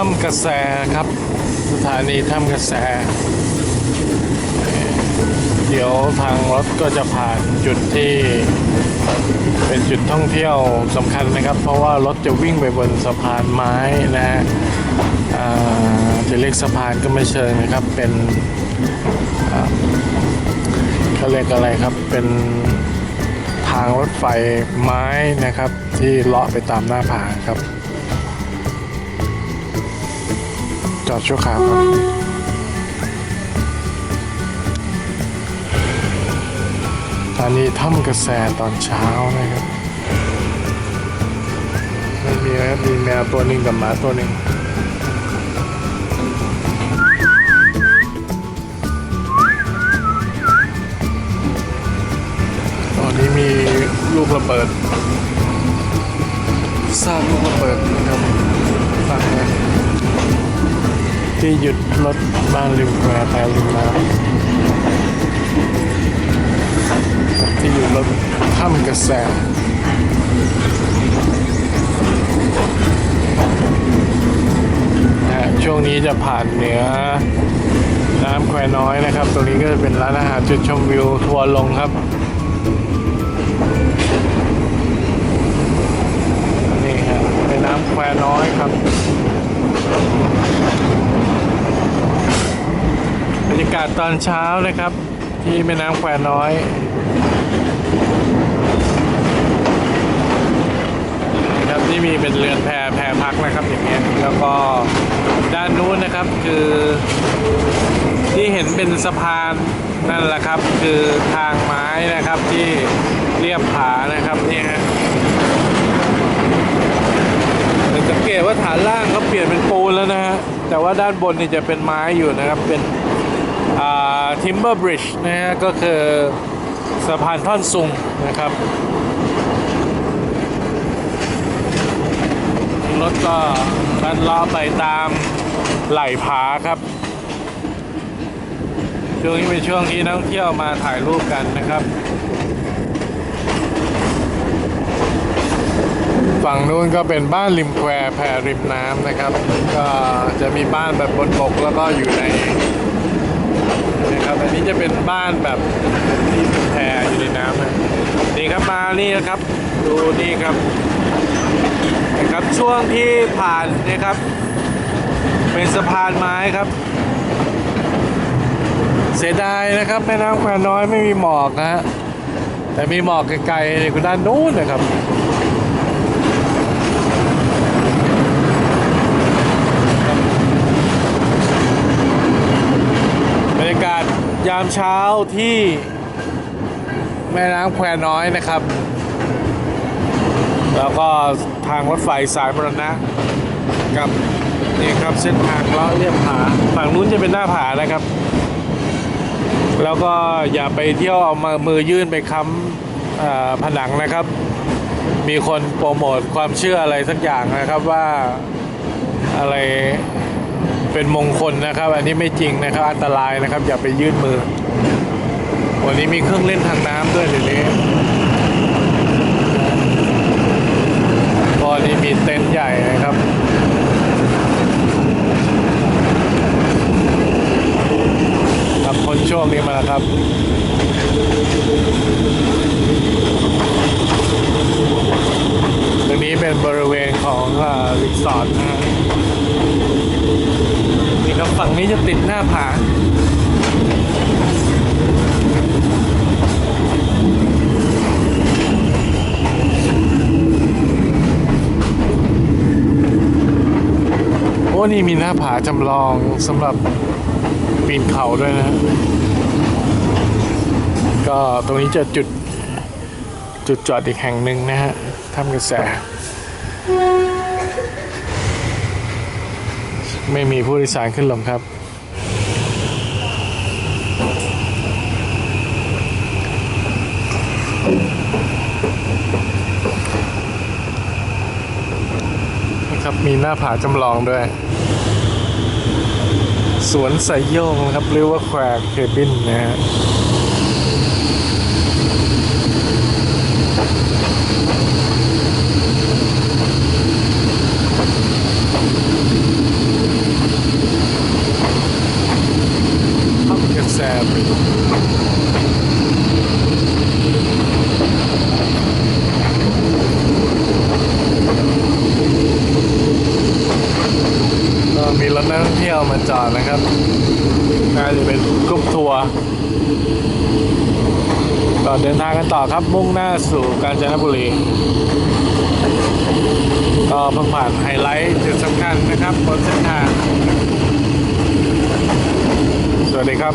ถ้ำกระแสครับ สถานีถ้ำกระแส เดี๋ยวทางรถก็จะผ่านจุดที่ เป็นจุดท่องเที่ยวสำคัญนะครับ เพราะว่ารถจะวิ่งไปบนสะพานไม้นะฮะจะเรียกสะพานก็ไม่เชิงนะครับ เป็นเขาเรียกอะไรครับ เป็นทางรถไฟไม้นะครับ ที่เลาะไปตามหน้าผาครับ อดชั่วคราวครับตอนนี้ถ้ำกระแสตอนเช้านะครับไม่มีนะครับมีแมวตัวหนึ่งกับหมาตัวหนึ่งตอนนี้มีลูกระเบิดสร้างลูกระเบิดนะครับฟังนะ ที่หยุดรถบ้านริมแควแพริมน้ำที่อยู่รถถ้ำกระแสนะฮะช่วงนี้จะผ่านเหนือน้ำแควน้อยนะครับ ตรงนี้ก็จะเป็นร้านอาหารจุดชมวิวทัวร์ลงครับ นี่ฮะเป็นน้ำแควน้อยครับบรรยากา ศตอนเช้านะครับ ที่แม่น้ำแควน้อยครับที่มีเป็นเรือนแพแพพักนะครับอย่างเงี้ยแล้วก็ด้านนู้นนะครับคือที่เห็นเป็นสะพานนั่นแหละครับ คือทางไม้นะครับที่เรียบผานะครับนี่ฮะสังเกตว่าฐานล่างเขาเปลี่ยนเป็นปูนแล้วนะฮะแต่ว่าด้านบนนี่จะเป็นไม้อยู่นะครับเป็น ทิมเบอร์บริดจ์นะฮะก็คือสะพานท่อนซุงนะครับ รถก็ลัดเลาะไปตามไหล่ผาครับ ช่วงนี้เป็นช่วงที่นักท่องเที่ยวมาถ่ายรูปกันนะครับ ฝั่งนู้นก็เป็นบ้านริมแควแพริมน้ำนะครับ ก็จะมีบ้านแบบบนบกแล้วก็อยู่ใน นะครับอันนี้จะเป็นบ้านแบบที่เป็นแพอยู่ในน้ำนะนี่ครับมานี่นะครับ ดูนี่ครับนะครับช่วงที่ผ่านนะครับ เป็นสะพานไม้ครับ เสียดายนะครับแม่น้ำแควน้อยไม่มีหมอกนะฮะแต่มีหมอกไกลๆอยู่ด้านนู้นนะครับ บรรยาศยามเช้าที่แม่น้ำแควน้อยนะครับ แล้วก็ทางรถไฟสายมรณะกับนี่ครับเส้นทางเลาะเรียบผาฝั่งนู้นจะเป็นหน้าผานะครับ แล้วก็อย่าไปเที่ยวเอามามือยื่นไปค้ำผนังนะครับ มีคนโปรโมทความเชื่ออะไรสักอย่างนะครับว่าอะไร เป็นมงคลนะครับ อันนี้ไม่จริงนะครับ อันตรายนะครับ อย่าไปยื่นมือ วันนี้มีเครื่องเล่นทางน้ำด้วยเดี๋ยวนี้พอนี้มีเต็นท์ใหญ่นะครับครับคนช่วงนี้มาแล้วครับตรงนี้เป็นบริเวณของรีสอร์ทนะ ฮะนี่ครับฝั่งนี้จะติดหน้าผาโอ้นี่มีหน้าผาจำลองสำหรับปีนเขาด้วยนะ ก็ตรงนี้จะจุดจุดจอดอีกแห่งหนึ่งนะฮะทำกระแส ไม่มีผู้โดยสารขึ้นลงครับ นะครับมีหน้าผาจำลองด้วย สวนไสยโยงนะครับเรียกว่าแควร์เคบินนะฮะานะครับน่าจะเป็นกรุ๊ปทัวร์ก็เดินทางกันต่อครับมุ่งหน้าสู่กาญจนบุรีก็เพิ่งผ่านไฮไลท์จุดสำคัญนะครับบนเส้นทาง สวัสดีครับ